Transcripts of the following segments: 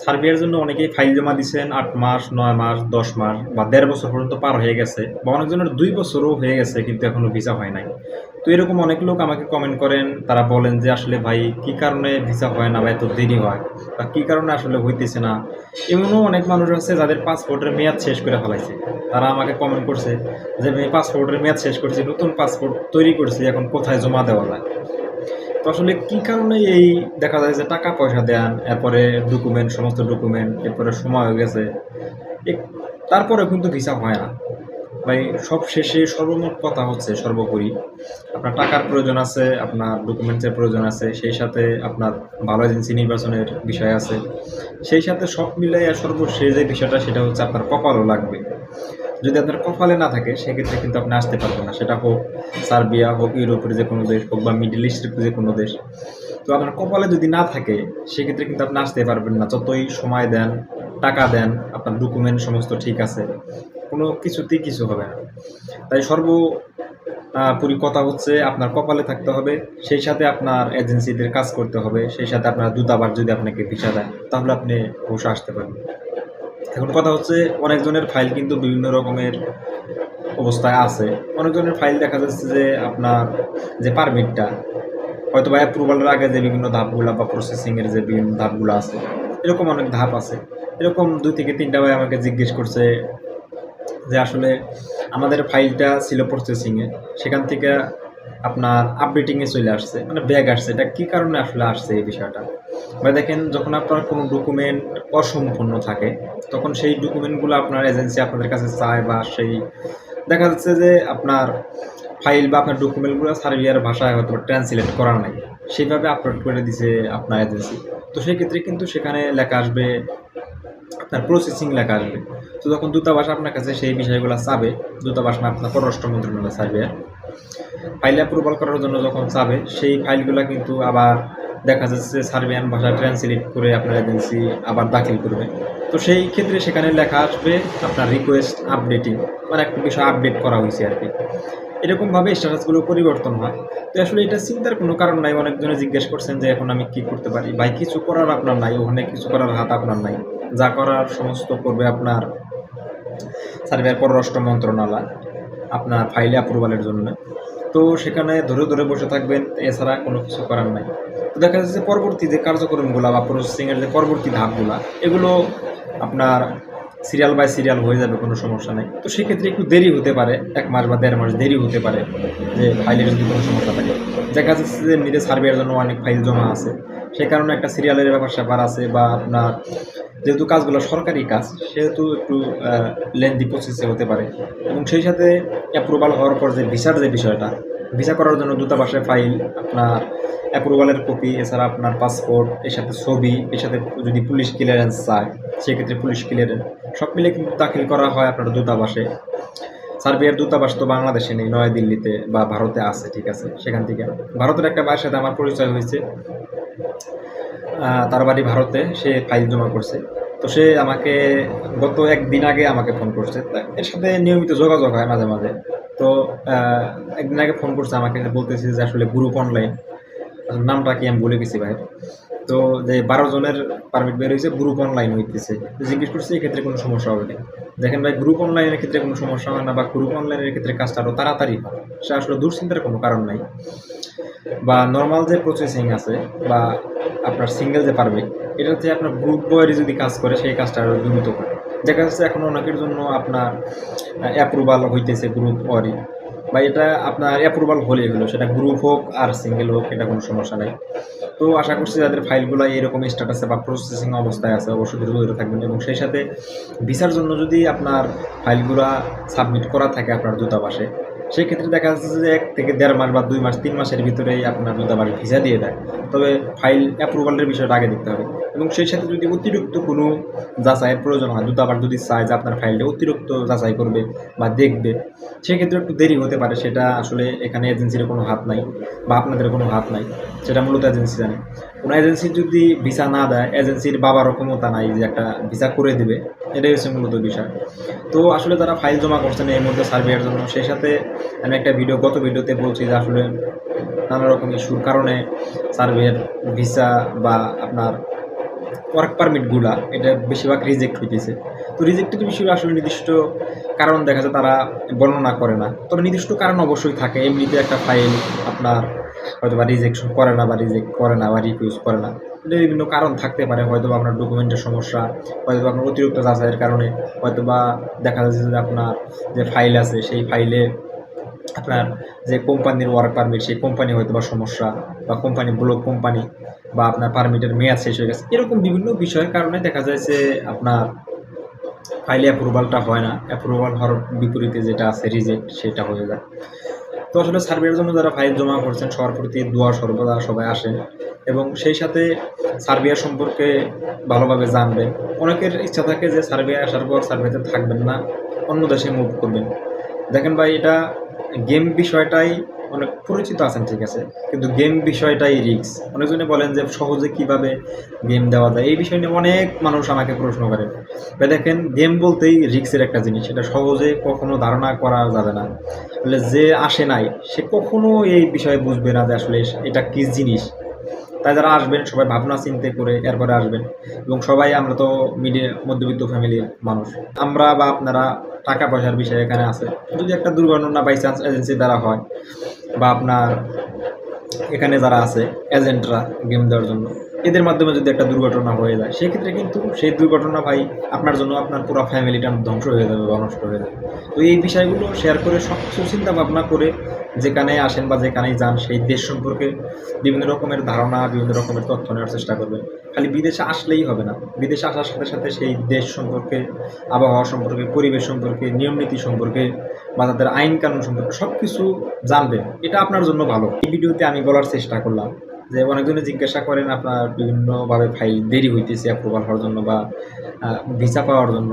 সার্বিয়ার জন্য অনেকেই ফাইল জমা দিচ্ছেন আট মাস, নয় মাস, দশ মাস বা দেড় বছর পর্যন্ত পার হয়ে গেছে বা অনেকজনের দুই বছরও হয়ে গেছে কিন্তু এখনও ভিসা হয় নাই। তো এরকম অনেক লোক আমাকে কমেন্ট করেন, তারা বলেন যে, আসলে ভাই, কি কারণে ভিসা হয় না বা এত দেরি হয় বা কি কারণে আসলে হইতেছে না? এমনও অনেক মানুষ আছে যাদের পাসপোর্টের মেয়াদ শেষ করে ফেলাইছে। তারা আমাকে কমেন্ট করছে যে আমি পাসপোর্টের মেয়াদ শেষ করেছি, নতুন পাসপোর্ট তৈরি করছি, এখন কোথায় জমা দেওয়া যায়? আসলে কি কারণে এই দেখা যায় যে টাকা পয়সা দেন, এরপরে ডকুমেন্ট সমস্ত ডকুমেন্ট এরপরে সময় হয়ে গেছে এক- তারপরে কিন্তু ভিসা হয় না। ভাই সব শেষে সর্বমোট কথা হচ্ছে সর্বোপরি আপনার টাকার প্রয়োজন আছে, আপনার ডকুমেন্টসের প্রয়োজন আছে, সেই সাথে আপনার ভালো এজেন্সি নির্বাচনের বিষয় আছে। সেই সাথে সব মিলাই সর্বশেষ যে বিষয়টা, সেটা হচ্ছে আপনার কপালও লাগবে। যদি আপনার কপালে না থাকে, সেক্ষেত্রে কিন্তু আপনি আসতে পারবেন না। সেটা হোক সার্বিয়া, হোক ইউরোপের যে কোনো দেশ, হোক বা মিডল ইস্টের যে কোনো দেশ। তো আপনার কপালে যদি না থাকে, সেক্ষেত্রে কিন্তু আপনি আসতে পারবেন না। যতই সময় দেন, টাকা দেন, আপনার ডকুমেন্ট সমস্ত ঠিক আছে। কোনো কিছুতেই কিছু হবে না। তাই সর্ব পুরি কথা হচ্ছে আপনার কপালে থাকতে হবে। সেই সাথে আপনার এজেন্সিদের কাজ করতে হবে। সেই সাথে আপনার দূতাবাস যদি আপনাকে ভিসা দেয়, তাহলে আপনি বসে আসতে পারবেন। এখন কথা হচ্ছে অনেকজনের ফাইল কিন্তু বিভিন্ন রকমের অবস্থায় আছে। অনেকজনের ফাইল দেখা যাচ্ছে যে আপনার যে পারমিটটা হয়তো বা অ্যাপ্রুভালের আগে যে বিভিন্ন ধাপগুলো বা প্রসেসিংয়ের যে বিভিন্ন ধাপগুলো আছে, এরকম অনেক ধাপ আছে। এরকম দুই থেকে তিনটা ভাই আমাকে জিজ্ঞেস করছে যে আসলে আমাদের ফাইলটা ছিল প্রসেসিংয়ে সেখান থেকে আপনার আপডেটিংয়ে চলে আসছে মানে ব্যাগ আসছে। এটা কী কারণে আসলে আসছে এই বিষয়টা? বা দেখেন, যখন আপনার কোনো ডকুমেন্ট অসম্পূর্ণ থাকে, তখন সেই ডকুমেন্টগুলো আপনার এজেন্সি আপনাদের কাছে চায় বা সেই, দেখা যাচ্ছে যে আপনার ফাইল বা আপনার ডকুমেন্টগুলো সার্বিয়ার ভাষায় হয়তো ট্রান্সলেট করা নাই। সেইভাবে আপলোড করে দিছে আপনার এজেন্সি তো সেই ক্ষেত্রে কিন্তু সেখানে লেখা আসবে, আপনার প্রসেসিং লেখা আসবে। তো যখন দূতাবাস আপনার কাছে সেই বিষয়গুলো চাবে। দূতাবাস না, আপনার পররাষ্ট্র মন্ত্রণালয় সার্বিয়ার ফাইল অ্যাপ্রুভাল করার জন্য যখন চাবে, সেই ফাইলগুলো কিন্তু আবার দেখা যাচ্ছে সার্বিয়ান ভাষা ট্রান্সলেট করে আপনার এজেন্সি আবার দাখিল করবে। তো সেই ক্ষেত্রে সেখানে লেখা আসবে আপনার রিকোয়েস্ট আপডেটিং মানে একটা বিষয় আপডেট করা হয়েছে আর কি। এরকমভাবে স্ট্যাটাসগুলো পরিবর্তন হয়। তো আসলে এটা চিন্তার কোনো কারণ নাই, অনেকজনে জিজ্ঞেস করছেন যে এখন আমি কি করতে পারি? ভাই, কিছু করার আপনার নাই, ওখানে কিছু করার হাত আপনার নাই। যা করার সমস্ত করবে আপনার সার্বিয়ার পররাষ্ট্র মন্ত্রণালয়। আপনার ফাইলে অ্যাপ্রুভালের জন্য। তো সেখানে ধরে ধরে বসে থাকবেন, এছাড়া কোনো কিছু করার নাই। তো দেখা যাচ্ছে যে পরবর্তী যে কার্যক্রমগুলো বা প্রসেসিংয়ের যে পরবর্তী ধাপগুলো, এগুলো আপনার সিরিয়াল বাই সিরিয়াল হয়ে যাবে, কোনো সমস্যা নেই। তো সেক্ষেত্রে একটু দেরি হতে পারে, এক মাস বা দেড় মাস দেরি হতে পারে, যে ফাইলের যদি কোনো সমস্যা থাকে। দেখা যাচ্ছে যে এমনিতে সার্ভের জন্য অনেক ফাইল জমা আছে। সেই কারণে একটা সিরিয়ালের ব্যাপার স্যাপার আছে বা আপনার যেহেতু কাজগুলো সরকারি কাজ, সেহেতু একটু লেন্দি প্রসেসে হতে পারে। এবং সেই সাথে অ্যাপ্রুভাল হওয়ার পর যে ভিসার যে বিষয়টা ভিসা করার জন্য দূতাবাসে ফাইল আপনার অ্যাপ্রুভালের কপি এছাড়া আপনার পাসপোর্ট এর সাথে ছবি, এর সাথে যদি পুলিশ ক্লিয়ারেন্স চায়, সেক্ষেত্রে পুলিশ ক্লিয়ারেন্স সব মিলে কিন্তু দাখিল করা হয় আপনার দূতাবাসে। সার্বিয়ার দূতাবাস তো বাংলাদেশে নেই, নয়াদিল্লিতে বা ভারতে আছে, ঠিক আছে, সেখান থেকে। ভারতের একটা ভাইয়ের সাথে আমার পরিচয় হয়েছে। তার বাড়ি ভারতে, সে ফাইল জমা করছে। তো সে আমাকে গত একদিন আগে আমাকে ফোন করছে। এর সাথে নিয়মিত যোগাযোগ হয় মাঝে মাঝে। তো একদিন আগে ফোন করছে আমাকে, বলতেছে যে আসলে গ্রুপ অনলাইন নামটা কি আমি বলে গেছি ভাই। তো যে বারো জনের পারমিট বের হয়েছে গ্রুপ অনলাইন হইতেছে। জিজ্ঞেস করছি, এক্ষেত্রে কোনো সমস্যা হবে না দেখেন ভাই গ্রুপ অনলাইনের ক্ষেত্রে কোনো সমস্যা হয় না বা গ্রুপ অনলাইনের ক্ষেত্রে কাজটা আরও তাড়াতাড়ি হয়। সে আসলে দুশ্চিন্তার কোনো কারণ নাই। বা নর্মাল যে প্রসেসিং আছে বা আপনার সিঙ্গেল যে পারমিট এটাতে আপনার গ্রুপ বয়ের যদি কাজ করে, সেই কাজটা আরও দ্রুত করে। দেখা যাচ্ছে এখন অনেকের জন্য আপনার অ্যাপ্রুভাল হইতেছে গ্রুপ ওয়ারি বা এটা আপনার অ্যাপ্রুভাল হলেই হলো, সেটা গ্রুপ হোক আর সিঙ্গেল হোক, এটা কোনো সমস্যা নেই। তো আশা করছি যাদের ফাইলগুলো এরকম স্ট্যাটাসে বা প্রসেসিং অবস্থায় আছে, অবশ্যই দ্রুত দ্রুত থাকবেন এবং সেই সাথে ভিসার জন্য যদি আপনার ফাইলগুলো সাবমিট করা থাকে আপনার দূতাবাসে সেই ক্ষেত্রে দেখা যাচ্ছে যে এক থেকে দেড় মাস বা দুই মাস, তিন মাসের ভিতরেই আপনার দূতাবাস ভিসা দিয়ে দেয়। তবে ফাইল অ্যাপ্রুভালের বিষয়টা আগে দেখতে হবে। এবং সেই সাথে যদি অতিরিক্ত কোনো যাচাইয়ের প্রয়োজন হয়, দূতাবাস যদি চায় যে আপনার ফাইলটা অতিরিক্ত যাচাই করবে বা দেখবে, সেক্ষেত্রে একটু দেরি হতে পারে। সেটা আসলে এখানে এজেন্সির কোনো হাত নাই বা আপনাদের কোনো হাত নাই, সেটা মূলত এজেন্সি জানে। কোনো এজেন্সি যদি ভিসা না দেয় এজেন্সির বাবারও ক্ষমতা নাই যে একটা ভিসা করে দেবে, এটাই হচ্ছে মূলত বিষয়। তো আসলে তারা ফাইল জমা করছেন এই মুহূর্তে সার্ভের জন্য, সেই সাথে আমি একটা ভিডিও গত ভিডিওতে বলছি যে আসলে নানা রকম ইস্যুর কারণে সার্ভের ভিসা বা আপনার ওয়ার্ক পারমিটগুলা এটা বেশিরভাগ রিজেক্ট হইতেছে। তো রিজেক্টের বিষয়ে আসলে নির্দিষ্ট কারণ দেখা যায় তারা বর্ণনা করে না। তবে নির্দিষ্ট কারণ অবশ্যই থাকে। এমনিতে একটা ফাইল আপনার হয়তো বা রিজেকশন করে না বা রিজেক্ট করে না বা রিফিউজ করে না। এটা বিভিন্ন কারণ থাকতে পারে। হয়তো বা আপনার ডকুমেন্টের সমস্যা হয়তো বা আপনার অতিরিক্ত যাচাইয়ের কারণে হয়তো বা দেখা যাচ্ছে যে আপনার যে ফাইল আছে, সেই ফাইলে আপনার যে কোম্পানির ওয়ার্ক পারমিট সেই কোম্পানি হয়তো বা সমস্যা বা কোম্পানি ব্লক কোম্পানি বা আপনার পারমিটের মেয়াদ শেষ হয়ে গেছে, এরকম বিভিন্ন বিষয়ের কারণে দেখা যায় যে আপনার ফাইলে অ্যাপ্রুভালটা হয় না। অ্যাপ্রুভাল হওয়ার বিপরীতে যেটা আছে রিজেক্ট সেটা হয়ে যায়। তো আসলে সার্ভের জন্য যারা ফাইল জমা করছেন, সবার প্রতি দোয়া, সর্বদা সবাই আসেন এবং সেই সাথে সার্বিয়া সম্পর্কে ভালোভাবে জানবেন। অনেকের ইচ্ছা থাকে যে সার্বিয়া আসার পর সার্ভেতে থাকবেন না, অন্য দেশে মুভ করবেন। দেখেন ভাই, এটা গেম বিষয়টাই অনেক পরিচিত আছেন, ঠিক আছে? কিন্তু গেম বিষয়টাই রিক্স অনেকজনে বলেন যে সহজে কীভাবে গেম দেওয়া যায়, এই বিষয় নিয়ে অনেক মানুষ আমাকে প্রশ্ন করে। ভাই, দেখেন, গেম বলতেই রিক্সের একটা জিনিস, এটা সহজে কখনো ধারণা করা যাবে না। বলে যে আসে নাই, সে কখনো এই বিষয়ে বুঝবে না যে আসলে এটা কি জিনিস। তাই যারা আসবেন, সবাই ভাবনা চিন্তে করে এরপরে আসবেন। এবং সবাই আমরা তো মিডিয়া মধ্যবিত্ত ফ্যামিলির মানুষ। আমরা বা আপনারা টাকা পয়সার বিষয়ে এখানে আছে। যদি একটা দুর্ঘটনা বাই চান্স এজেন্সি দ্বারা হয়, বা আপনার এখানে যারা আছে এজেন্টরা গেম দেওয়ার জন্য এদের মাধ্যমে যদি একটা দুর্ঘটনা হয়ে যায়, সেক্ষেত্রে কিন্তু সেই দুর্ঘটনা ভাই আপনার জন্য আপনার পুরো ফ্যামিলিটা ধ্বংস হয়ে যাবে বা নষ্ট হয়ে যাবে। তো এই বিষয়গুলো শেয়ার করে সব চিন্তা ভাবনা করে যেখানে আসেন বা যেখানেই যান, সেই দেশ সম্পর্কে বিভিন্ন রকমের ধারণা, বিভিন্ন রকমের তথ্য নেওয়ার চেষ্টা করবেন। খালি বিদেশে আসলেই হবে না। বিদেশে আসার সাথে সাথে সেই দেশ সম্পর্কে, আবহাওয়া সম্পর্কে, পরিবেশ সম্পর্কে, নিয়ম নীতি সম্পর্কে বা তাদের আইন কানুন সম্পর্কে সব কিছু জানবেন। এটা আপনার জন্য ভালো। এই ভিডিওতে আমি বলার চেষ্টা করলাম। যে অনেকজনে জিজ্ঞাসা করেন আপনার বিভিন্নভাবে দেরি হইতেছে অ্যাপ্রুভাল হওয়ার জন্য বা ভিসা পাওয়ার জন্য।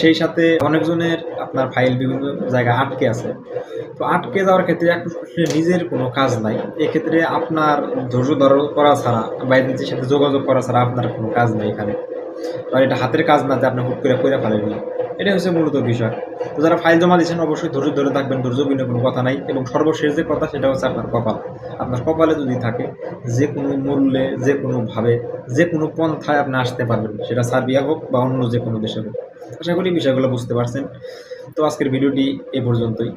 সেই সাথে অনেকজনের আপনার ফাইল বিভিন্ন জায়গায় আটকে আছে। তো আটকে যাওয়ার ক্ষেত্রে নিজের কোনো কাজ নাই। এক্ষেত্রে আপনার ধৈর্য ধর, করা ছাড়া বা এজেন্সির সাথে যোগাযোগ করা ছাড়া আপনার কোনো কাজ নাই এখানে। আর এটা হাতের কাজ না যে আপনি হুট করে করে ফেলেন এটা হচ্ছে মূলত বিষয়। তো যারা ফাইল জমা দিচ্ছেন অবশ্যই ধৈর্য ধরে থাকবেন, ধৈর্য বিনা কোনো কথা নাই এবং সর্বশেষ যে কথা, সেটা হচ্ছে আপনার কপাল। আপনার কপালে যদি থাকে, যে কোনো মূল্যে, যে কোনোভাবে যে কোনো পন্থায় আপনি আসতে পারবেন, সেটা সার্বিয়া হোক বা অন্য যে কোনো দেশে হোক। আশা করি বিষয়গুলো বুঝতে পারছেন। তো আজকের ভিডিওটি এ পর্যন্তই।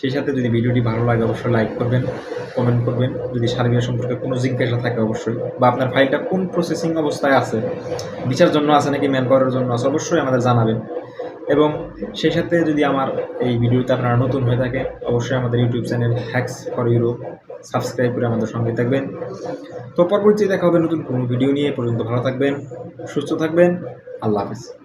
সেই সাথে যদি ভিডিওটি ভালো লাগে, অবশ্যই লাইক করবেন কমেন্ট করবেন। যদি সার্বিয়া সম্পর্কে কোনো জিজ্ঞাসা থাকে, অবশ্যই। বা আপনার ফাইলটা কোন প্রসেসিং অবস্থায় আছে, বিচার জন্য আছে নাকি ম্যান পাওয়ারের জন্য আছে, অবশ্যই আমাদের জানাবেন। এবং সেই সাথে যদি আমার এই ভিডিওতে আপনারা নতুন হয়ে থাকে, অবশ্যই আমাদের YouTube channel hacks for Europe subscribe করে আমাদের সঙ্গে থাকবেন। তো পরবর্তীতে দেখা হবে নতুন কোনো ভিডিও নিয়ে। পর্যন্ত ভালো থাকবেন, সুস্থ থাকবেন। আল্লাহ হাফিজ।